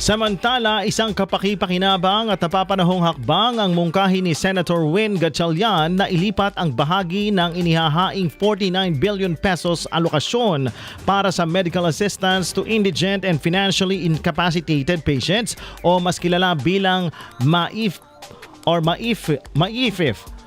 Samantala, isang kapakipakinabang at napapanahong hakbang ang mungkahi ni Senator Win Gatchalian na ilipat ang bahagi ng inihahaing 49 billion pesos alokasyon para sa medical assistance to indigent and financially incapacitated patients o mas kilala bilang MAIF or MAIF, MAIFIF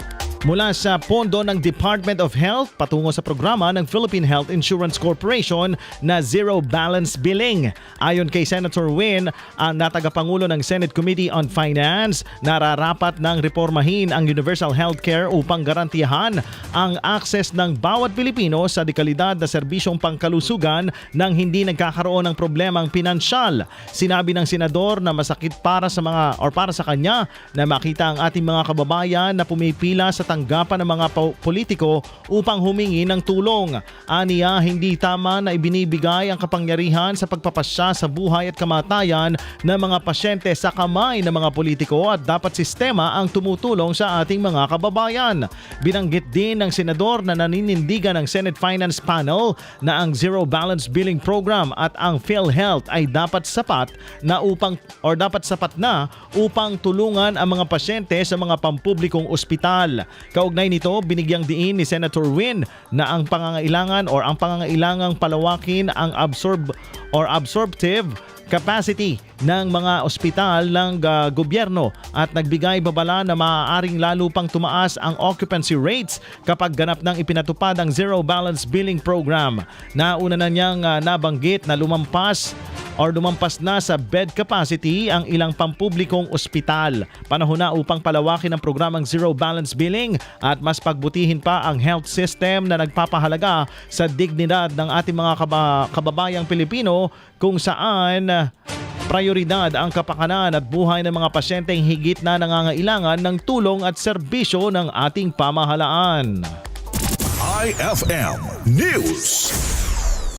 mula sa pondo ng Department of Health patungo sa programa ng Philippine Health Insurance Corporation na Zero Balance Billing. Ayon kay Senator Win, ang natagapangulo ng Senate Committee on Finance, nararapat ng reformahin ang universal healthcare upang garantiyahan ang access ng bawat Pilipino sa dekalidad na serbisyong pangkalusugan nang hindi nagkakaroon ng problemang pinansyal. Sinabi ng senador na masakit para sa mga or para sa kanya na makita ang ating mga kababayan na pumipila sa tanggapan ng mga po- politiko upang humingi ng tulong. Aniya, hindi tama na ibinibigay ang kapangyarihan sa pagpapasya sa buhay at kamatayan ng mga pasyente sa kamay ng mga politiko at dapat sistema ang tumutulong sa ating mga kababayan. Binanggit din ng senador na naninindigan ng Senate Finance Panel na ang Zero Balance Billing Program at ang PhilHealth ay dapat sapat na upang or dapat sapat na upang tulungan ang mga pasyente sa mga pampublikong ospital. Kaugnay nito, binigyang diin ni Senator Win na ang pangangailangan or ang pangangailangang palawakin ang absorb or absorptive capacity ng mga ospital ng ah, gobyerno at nagbigay babala na maaaring lalo pang tumaas ang occupancy rates kapag ganap ng ipinatupad ang Zero Balance Billing Program. Nauna na niyang ah, nabanggit na lumampas or lumampas na sa bed capacity ang ilang pampublikong ospital. Panahon na upang palawakin ang programang Zero Balance Billing at mas pagbutihin pa ang health system na nagpapahalaga sa dignidad ng ating mga kaba- kababayang Pilipino kung saan prioridad ang kapakanan at buhay ng mga pasyenteng higit na nangangailangan ng tulong at serbisyo ng ating pamahalaan. IFM News.